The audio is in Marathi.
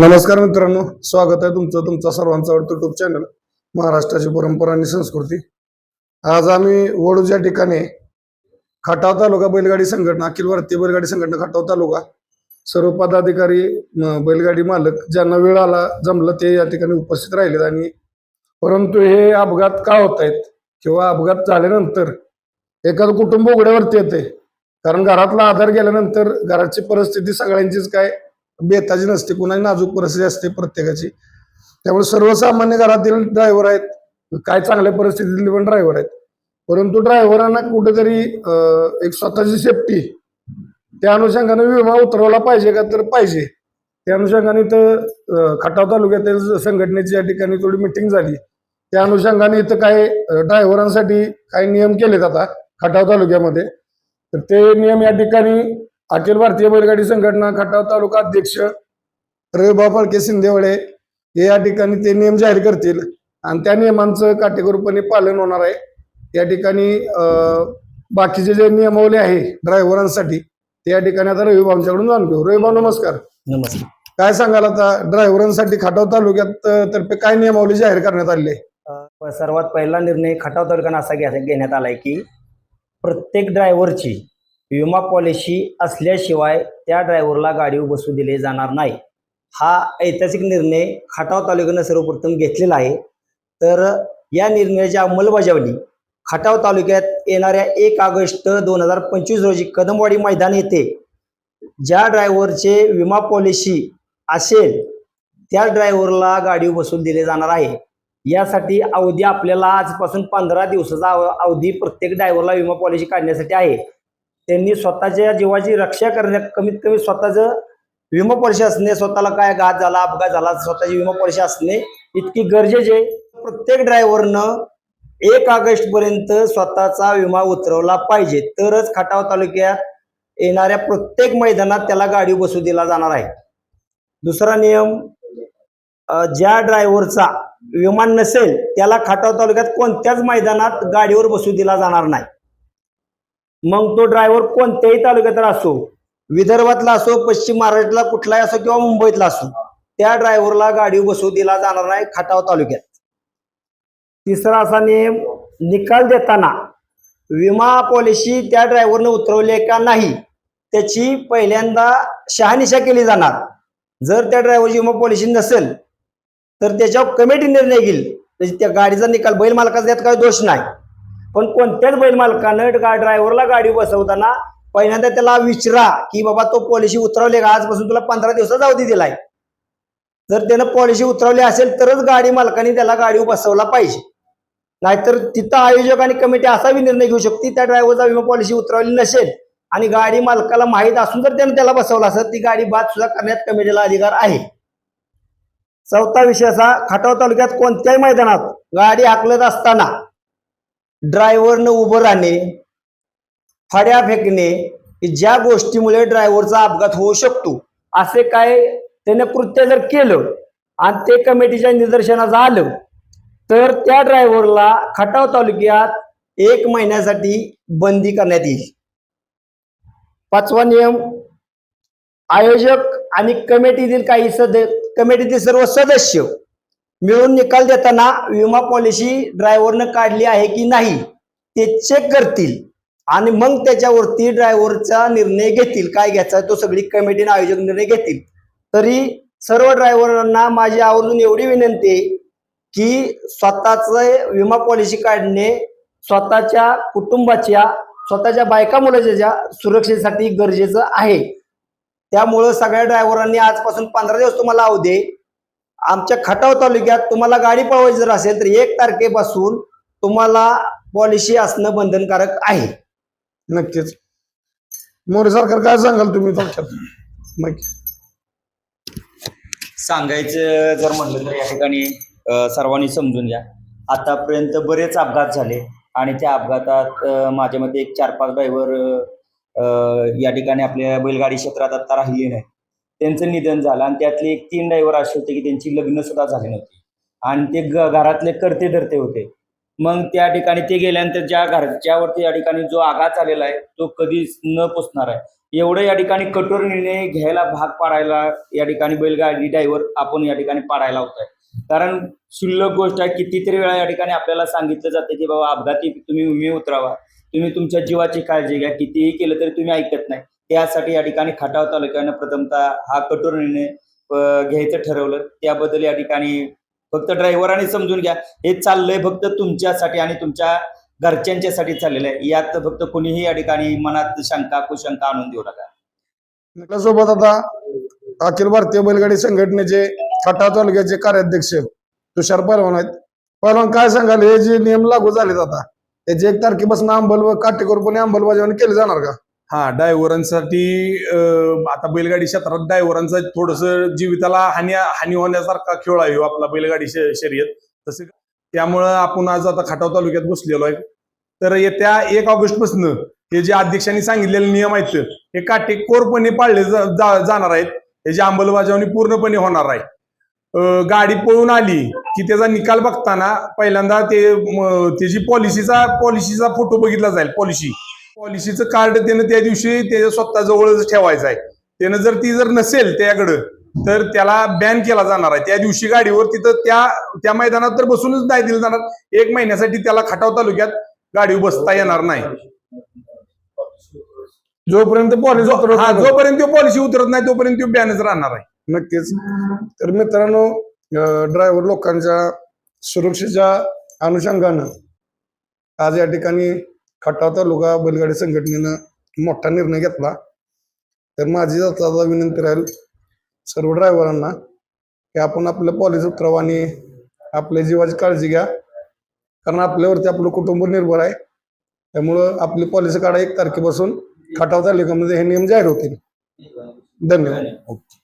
नमस्कार मित्रांनो स्वागत आहे तुमचं तुमचा सर्वांचा आवडतं युट्यूब चॅनल महाराष्ट्राची परंपरा आणि संस्कृती. आज आम्ही वडूज या ठिकाणी खटाव तालुका बैलगाडी संघटना अखिल भारतीय बैलगाडी संघटना खटाव तालुका सर्व पदाधिकारी बैलगाडी मालक ज्यांना वेळ आला जमलं ते या ठिकाणी उपस्थित राहिलेत. आणि परंतु हे अपघात का होत आहेत किंवा अपघात झाल्यानंतर एखादं कुटुंब उघड्यावरती येते कारण घरातला आधार गेल्यानंतर घराची परिस्थिती सगळ्यांचीच काय बेताची नसते कुणाची नाजूक परिस्थिती असते प्रत्येकाची. त्यामुळे सर्वसामान्य घरातील ड्रायव्हर आहेत काय चांगल्या परिस्थितीतले पण ड्रायव्हर आहेत. परंतु ड्रायव्हरांना कुठेतरी एक स्वतःची सेफ्टी त्या अनुषंगाने विमा उतरवला पाहिजे का? तर पाहिजे. त्या अनुषंगाने तर खटाव तालुक्यातील संघटनेची या ठिकाणी थोडी मिटिंग झाली. त्या अनुषंगाने इथं काय ड्रायव्हरांसाठी काही नियम केलेत आता खटाव तालुक्यामध्ये. तर ते नियम या ठिकाणी अखिल भारतीय बैलगाडी संघटना खटाव तालुका अध्यक्ष रविभाऊ फळके शिंदेवडे हे या ठिकाणी ते नियम जाहीर करतील. आणि त्या नियमांचं काटेकोरपणे पालन होणार आहे. या ठिकाणी बाकीचे जे नियमावली आहे ड्रायव्हरांसाठी ते या ठिकाणी आता रविभाऊंच्याकडून जाणून घेऊ. रविभाऊ नमस्कार. नमस्कार. काय सांगाल आता? ड्रायव्हरांसाठी खटाव तालुक्यात तर्फे काय नियमावली जाहीर करण्यात आली आहे? सर्वात पहिला निर्णय खटाव तालुक्यानं असा घ्या- घेण्यात आलाय की प्रत्येक ड्रायव्हरची विमा पॉलिसी असल्याशिवाय त्या ड्रायव्हरला गाडीवर बसू दिले जाणार नाही. हा ऐतिहासिक निर्णय खटाव तालुक्यानं सर्वप्रथम घेतलेला आहे. तर या निर्णयाची अंमलबजावणी खटाव तालुक्यात येणाऱ्या एक ऑगस्ट दोन हजार पंचवीस रोजी कदमवाडी मैदान येथे ज्या ड्रायव्हरचे विमा पॉलिसी असेल त्या ड्रायव्हरला गाडीवर बसून दिले जाणार आहे. यासाठी अवधी आपल्याला आजपासून पंधरा दिवसाचा अवधी प्रत्येक ड्रायव्हरला विमा पॉलिसी काढण्यासाठी आहे. त्यांनी स्वतःच्या जीवाची रक्षा करण्यात कमीत कमी स्वतःचं विमा असणे स्वतःला काय घात झाला अपघात झाला स्वतःची विमा असणे इतकी गरजेचे आहे. प्रत्येक ड्रायव्हरनं एक ऑगस्ट पर्यंत स्वतःचा विमा उतरवला पाहिजे. तरच खटाव तालुक्यात येणाऱ्या प्रत्येक मैदानात त्याला गाडी बसू दिला जाणार आहे. दुसरा नियम ज्या ड्रायव्हरचा विमान नसेल त्याला खटाव तालुक्यात कोणत्याच मैदानात गाडीवर बसू दिला जाणार नाही. मग तो ड्रायव्हर कोणत्याही तालुक्यातला असो विदर्भातला असो पश्चिम महाराष्ट्रातला कुठलाही असो किंवा मुंबईतला असो त्या ड्रायव्हरला गाडी बसू दिला जाणार नाही खटाव तालुक्यात. तिसरा असा नियम निकाल देताना विमा पॉलिसी त्या ड्रायव्हरने उतरवली आहे का नाही त्याची पहिल्यांदा शहानिशा केली जाणार. जर त्या ड्रायव्हरची विमा पॉलिसी नसेल तर त्याच्यावर कमिटी निर्णय घेईल. म्हणजे त्या गाडीचा निकाल बैल मालकाचा त्यात काही दोष नाही. पण कोणत्याच बैल मालकानं ड्रायव्हरला गाडी बसवताना पहिल्यांदा त्याला विचारा की बाबा तो पॉलिसी उतरवले का? आजपासून तुला पंधरा दिवसाचा अवधी दिलाय. जर त्यानं पॉलिसी उतरवली असेल तरच गाडी मालकाने त्याला गाडी बसवला पाहिजे. नाहीतर तिथं आयोजक आणि कमिटी असावी निर्णय घेऊ शकते त्या ड्रायव्हरचा विमा पॉलिसी उतरवली नसेल आणि गाडी मालकाला माहीत असून जर त्यानं त्याला बसवला असेल ती गाडी बाद सुद्धा करण्यात कमिटीला अधिकार आहे. चौथा विषय असा खटाव तालुक्यात कोणत्याही मैदानात गाडी हाकलत असताना ड्रायव्हरनं उभं राहणे फड्या फेकणे ज्या गोष्टीमुळे ड्रायव्हरचा अपघात होऊ शकतो असे काय त्याने कृत्य जर केलं आणि ते कमिटीच्या निदर्शनास आलं तर त्या ड्रायव्हरला खटाव तालुक्यात एक महिन्यासाठी बंदी करण्यात येईल. पाचवा नियम आयोजक आणि कमिटीतील काही सद कमिटीतील सर्व सदस्य मिळून निकाल देताना विमा पॉलिसी ड्रायव्हरनं काढली आहे की नाही ते चेक करतील. आणि मग त्याच्यावरती ड्रायव्हरचा निर्णय घेतील. काय घ्यायचा तो सगळी कमिटीने आयोजक निर्णय घेतील. तरी सर्व ड्रायव्हरांना माझी आवर्जून एवढी विनंती आहे की स्वतःच विमा पॉलिसी काढणे स्वतःच्या कुटुंबाच्या स्वतःच्या बायका मुलाच्या सुरक्षेसाठी गरजेचं आहे. त्यामुळं सगळ्या ड्रायव्हरांनी आजपासून पंधरा दिवस तुम्हाला लावू दे. आमच्या खटाव तालुक्यात तुम्हाला गाडी पळवायची जर असेल तर एक तारखेपासून तुम्हाला पॉलिसी असणं बंधनकारक आहे. नक्कीच. मोरे सरकार काय सांगाल तुम्ही थोडक्यात सांगायचं जर म्हटलं तर या ठिकाणी अ, सर्वांनी समजून घ्या. आतापर्यंत बरेच अपघात झाले आणि त्या अपघातात अ, माझ्या मते एक चार पाच ड्रायव्हर या ठिकाणी आपल्या बैलगाडी क्षेत्रात आता राहिले नाही त्यांचं निधन झालं आणि त्यातले एक तीन ड्रायव्हर असे होते की त्यांची लग्न सुद्धा झाली नव्हती. आणि ते घरातले करते धरते होते. मग त्या ठिकाणी ते गेल्यानंतर ज्या घरच्यावरती या ठिकाणी जो आघात झालेला आहे तो कधीच न पोचणार आहे. एवढं या ठिकाणी कठोर निर्णय घ्यायला भाग पाडायला या ठिकाणी बैलगाडी ड्रायव्हर आपण या ठिकाणी पाडायला होतोय. कारण शुल्लक गोष्ट आहे कितीतरी वेळा या ठिकाणी आपल्याला सांगितलं जातं की बाबा अपघाती तुम्ही उमे उतरावा. तुम्ही तुमच्या जीवाची काळजी घ्या. कितीही केलं तरी तुम्ही ऐकत नाही. त्यासाठी या ठिकाणी खटाव तालुक्यानं प्रथमतः हा कठोर निर्णय घ्यायचं ठरवलं. त्याबद्दल या ठिकाणी फक्त ड्रायव्हरांनी समजून घ्या. हे चाललंय फक्त तुमच्यासाठी आणि तुमच्या घरच्यांच्यासाठी चाललेलं आहे. यात फक्त कुणीही या ठिकाणी मनात शंका कुशंका आणून देऊ नका. सोबत आता अखिल भारतीय बैलगाडी संघटनेचे खटाव तालुक्याचे कार्याध्यक्ष तुषार पहलवान आहेत. पहलवान काय सांगाल? हे जे नियम लागू झालेत आता त्याची एक तारखेपासून अंमल काटेकोरपणे अंमलबजावणी केली जाणार का? हा डायव्हरांसाठी आता बैलगाडी क्षेत्रात डायव्हरांचा थोडस जीविताला हानी हानी होण्यासारखा खेळ आहे हो आपला बैलगाडी शर्यत. तसे त्यामुळं आपण आज आता खटाव तालुक्यात बसलेलो आहे. तर येत्या एक ऑगस्टपासून हे जे अध्यक्षांनी सांगितलेले नियम आहेत हे काटेकोरपणे पाळले जा- जाणार आहेत. याची अंमलबजावणी पूर्णपणे होणार आहे. गाडी पळून आली की त्याचा निकाल बघताना पहिल्यांदा ते त्याची पॉलिसीचा पॉलिसीचा फोटो बघितला जाईल पॉलिसी पॉलिसीचं कार्ड त्यानं त्या दिवशी त्याच्या स्वतः जवळच ठेवायचं आहे. त्यानं जर ती जर नसेल त्याकडं तर त्याला बॅन केला जाणार आहे. त्या दिवशी गाडीवर तिथं त्या त्या मैदानात तर बसूनच नाही दिलं जाणार. एक महिन्यासाठी त्याला खटाव तालुक्यात गाडीवर बसता येणार नाही. जोपर्यंत पॉलिसी हा जोपर्यंत पॉलिसी उतरत नाही तोपर्यंत तो बॅनच राहणार आहे. नक्कीच. तर मित्रांनो ड्रायव्हर लोकांच्या सुरक्षेच्या अनुषंगानं आज या ठिकाणी खटाव तालुका बैलगाडी संघटनेनं मोठा निर्णय घेतला. तर माझी आता विनंती राहील सर्व ड्रायव्हरांना की आपण आपलं पॉलिसी उतरावं आणि आपल्या जीवाची काळजी घ्या. कारण आपल्यावरती आपलं कुटुंब निर्भर आहे. त्यामुळं आपली पॉलिसी काढा एक तारखेपासून. खटाव तालुक्यामध्ये हे नियम जाहीर होतील. धन्यवाद. धन्यवाद.